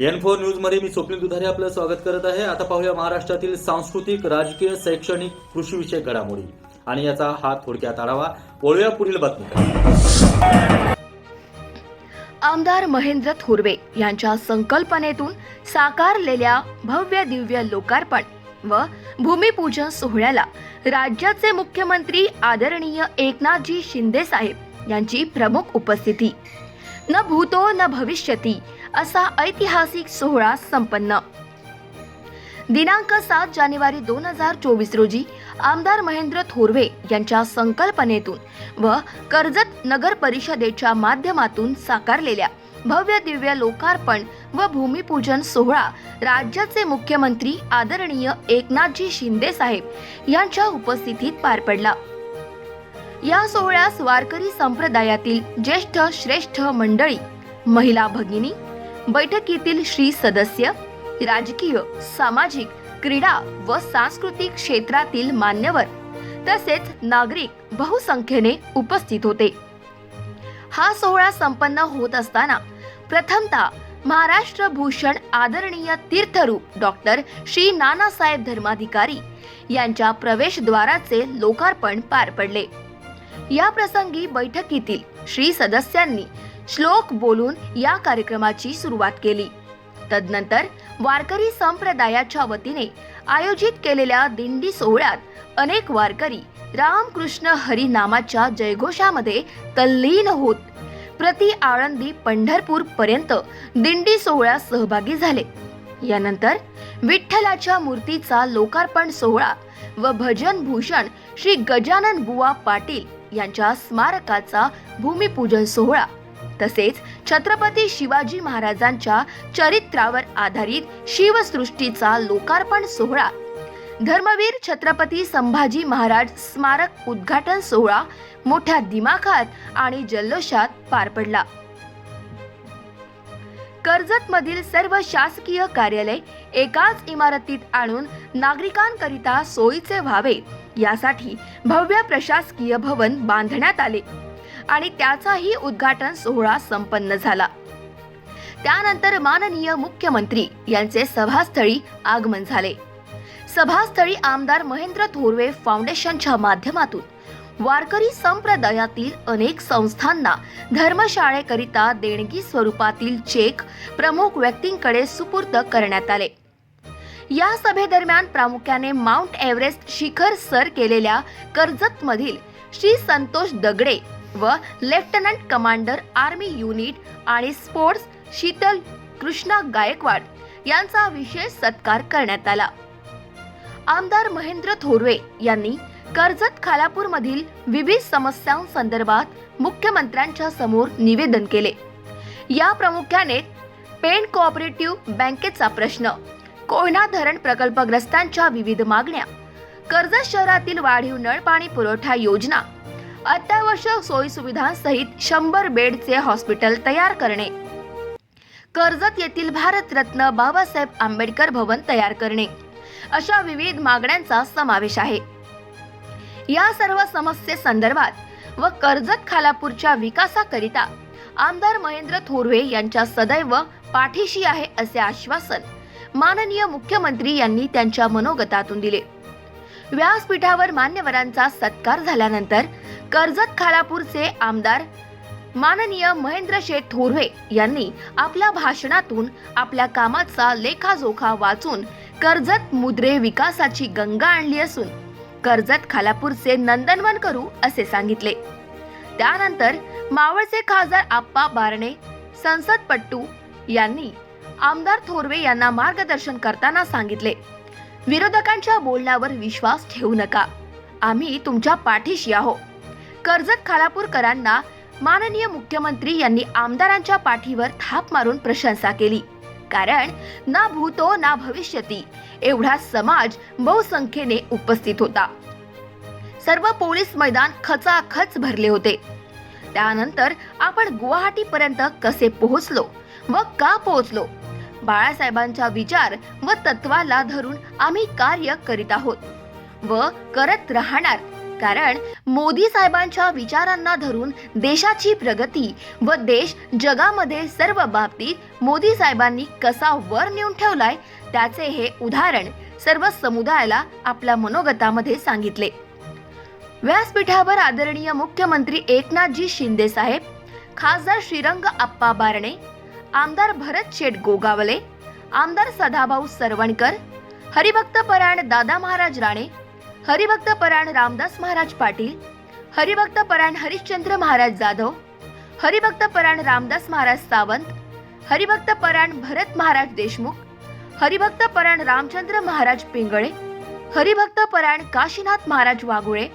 N four न्यूजमध्ये मी स्वप्नील दुधारे आपलं स्वागत करत आहे. आता पाहूया महाराष्ट्रातील सांस्कृतिक राजकीय शैक्षणिक कृषी विषयक घडामोडी. आणि याचा हा थोडक्यात आढावा वळूया पुढील बातमी आमदार महेंद्र थोरवे यांच्या संकल्पनेतून साकारलेल्या भव्य दिव्य लोकार्पण व भूमिपूजन सोहळ्याला राज्याचे मुख्यमंत्री आदरणीय एकनाथजी शिंदे साहेब यांची प्रमुख उपस्थिती. न भूतो न भविष्यती असा ऐतिहासिक सोहळा संपन्न. दिनांक सात जानेवारी दोन हजार चोवीस रोजी आमदार महेंद्र थोरवे यांच्या संकल्पनेतून व कर्जत नगर परिषदेच्या माध्यमातून साकारलेल्या भव्य दिव्य लोकार्पण व भूमिपूजन सोहळा राज्याचे मुख्यमंत्री आदरणीय एकनाथजी शिंदे साहेब यांच्या उपस्थितीत पार पडला. या सोहळ्यास वारकरी संप्रदायातील ज्येष्ठ श्रेष्ठ मंडळी महिला भगिनी बैठकीतील श्री सदस्य राजकीय सामाजिक क्रीडा व सांस्कृतिक क्षेत्रातील मान्यवर तसेच नागरिक बहुसंख्येने उपस्थित होते. हा सोहळा संपन्न होत असताना प्रथमतः महाराष्ट्र भूषण आदरणीय तीर्थरूप डॉक्टर श्री नानासाहेब धर्माधिकारी यांच्या प्रवेशद्वाराचे लोकार्पण पार पडले. या प्रसंगी बैठकीतील श्री सदस्यांनी श्लोक बोलून या कार्यक्रमाची सुरुवात केली. तदनंतर वारकरी संप्रदायाच्या वतीने आयोजित केलेल्या दिंडी सोहळ्यात अनेक वारकरी रामकृष्ण हरी नामाच्या जयघोषामध्ये तल्लीन होत. प्रति आळंदी पंढरपूर पर्यंत दिंडी सोहळ्यात सहभागी झाले. यानंतर विठ्ठलाच्या मूर्तीचा लोकार्पण सोहळा व भजन भूषण श्री गजानन बुवा पाटील यांच्या स्मारकाचा भूमिपूजन सोहळा तसेच छत्रपती शिवाजी महाराजांच्या चरित्रावर आधारित शिवसृष्टीचा लोकार्पण सोहळा. धर्मवीर छत्रपती संभाजी महाराज स्मारक उद्घाटन सोहळा मोठ्या दिमाखात आणि जल्लोषात पार पडला. कर्जत मधील सर्व शासकीय कार्यालय एकाच इमारतीत आणून नागरिकांकरिता सोयीचे व्हावे यासाठी भव्य प्रशासकीय भवन बांधण्यात आले. आणि त्याचाही उद्घाटन सोहळा संपन्न झाला. त्यानंतर माननीय मुख्यमंत्री यांचे सभास्थळी आगमन झाले. सभास्थळी आमदार महेंद्र थोरवे फाउंडेशनच्या माध्यमातून वारकरी संप्रदायातील अनेक संस्थांना धर्मशाळेकरिता देणगी स्वरूपातील चेक प्रमुख व्यक्तींकडे सुपूर्द करण्यात आले. या सभेदरम्यान प्रामुख्याने माउंट एव्हरेस्ट शिखर सर केलेल्या कर्जतमधील श्री संतोष दगडे व लेफ्टनंट कमांडर आर्मी युनिट आणि स्पोर्ट्स शीतल कृष्णा गायकवाड यांचा विशेष सत्कार करण्यात आला. आमदार महेंद्र थोरवे यांनी कर्जत खालापूर मधील विविध समस्यांसंदर्भात मुख्यमंत्र्यांच्या समोर निवेदन केले. या प्रामुख्याने पेन कोऑपरेटिव्ह बँकेचा प्रश्न कोयना धरण प्रकल्पग्रस्तांच्या विविध मागण्या कर्जत शहरातील वाढीव नळ पाणी पुरवठा योजना अत्यावश्यक सोयी सुविधांसहित शंभर बेडचे हॉस्पिटल तयार करणे. कर्जत येथील भारतरत्न बाबासाहेब आंबेडकर भवन तयार करणे. अशा विविध मागण्यांचा समावेश आहे. या सर्व समस्येसंदर्भात व कर्जत खालापूरच्या विकासाकरिता आमदार महेंद्र थोरवे यांच्या सदैव पाठीशी आहे असे आश्वासन माननीय मुख्यमंत्री यांनी त्यांच्या मनोगतातून दिले. व्यासपीठावर मान्यवरांचा सत्कार झाल्यानंतर कर्जत खालापूरचे आमदार माननीय महेंद्र शेठ थोरवे यांनी आपल्या भाषणातून आपल्या कामाचा लेखाजोखा वाचून कर्जत मुद्रे विकासाची गंगा आणली असून कर्जत खालापूरचे नंदनवन करू असे सांगितले. त्यानंतर मावळचे खासदार आप्पा बारणे संसदपट्टू यांनी आमदार थोरवे यांना मार्गदर्शन करताना सांगितले विरोधकांच्या बोलण्यावर विश्वास ठेवू नका. आम्ही तुमच्या पाठीशी आहो कर्जत खालापूरकरांना माननीय मुख्यमंत्री यांनी आमदारांच्या पाठीवर थाप मारून प्रशंसा केली. कारण ना भूतो ना भविष्यती एवढा समाज बहुसंख्येने उपस्थित होता. सर्व पोलीस मैदान खचाखच भरले होते. त्यानंतर आपण गुवाहाटी पर्यंत कसे पोहोचलो व का पोहोचलो? बाळासाहेबांचा विचार व तत्वाला धरून आम्ही कार्य करीत आहोत व करत राहणार कारण मोदी साहेबांच्या विचारांना धरून देशाची प्रगती व देश जगामध्ये सर्व बाबतीत मोदी साहेबांनी कसा वर नेऊन ठेवलाय त्याचे हे उदाहरण सर्व समुदायाला आपल्या मनोगतामध्ये सांगितले. व्यासपीठावर आदरणीय मुख्यमंत्री एकनाथजी शिंदे साहेब खासदार श्रीरंग आप्पा बारणे आमदार भरत शेठ गोगावले आमदार सदाभाऊ सरवणकर हरिभक्त परायण दादा महाराज राणे हरिभक्त पराण रामदास महाराज पाटील हरिभक्त पराण हरिश्चंद्र महाराज जाधव हरिभक्त पराण रामदास महाराज सावंत हरिभक्त पराण भरत महाराज देशमुख हरिभक्त पराण रामचंद्र महाराज पिंगळे हरिभक्त पराण काशीनाथ महाराज वाघुळे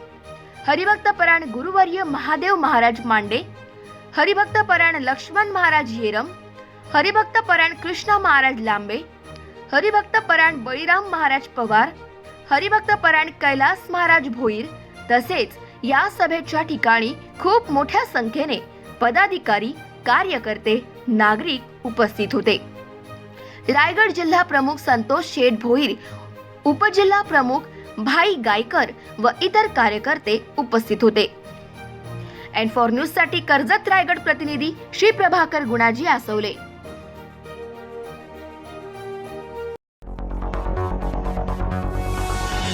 हरिभक्त पराण गुरुवर्य महादेव महाराज मांडे हरिभक्त पराण लक्ष्मण महाराज येरम हरिभक्त पराण कृष्ण महाराज लांबे हरिभक्त पराण बळीराम महाराज पवार हरिभक्त परायण कैलास महाराज भोईर तसेच या सभेच्या ठिकाणी खूप मोठ्या संख्येने पदाधिकारी कार्यकर्ते नागरिक उपस्थित होते. रायगड जिल्हा प्रमुख संतोष शेठ भोईर उपजिल्हा प्रमुख भाई गायकर व इतर कार्यकर्ते उपस्थित होते. एन फॉर न्यूजसाठी कर्जत रायगड प्रतिनिधी श्री प्रभाकर गुणाजी आसवले.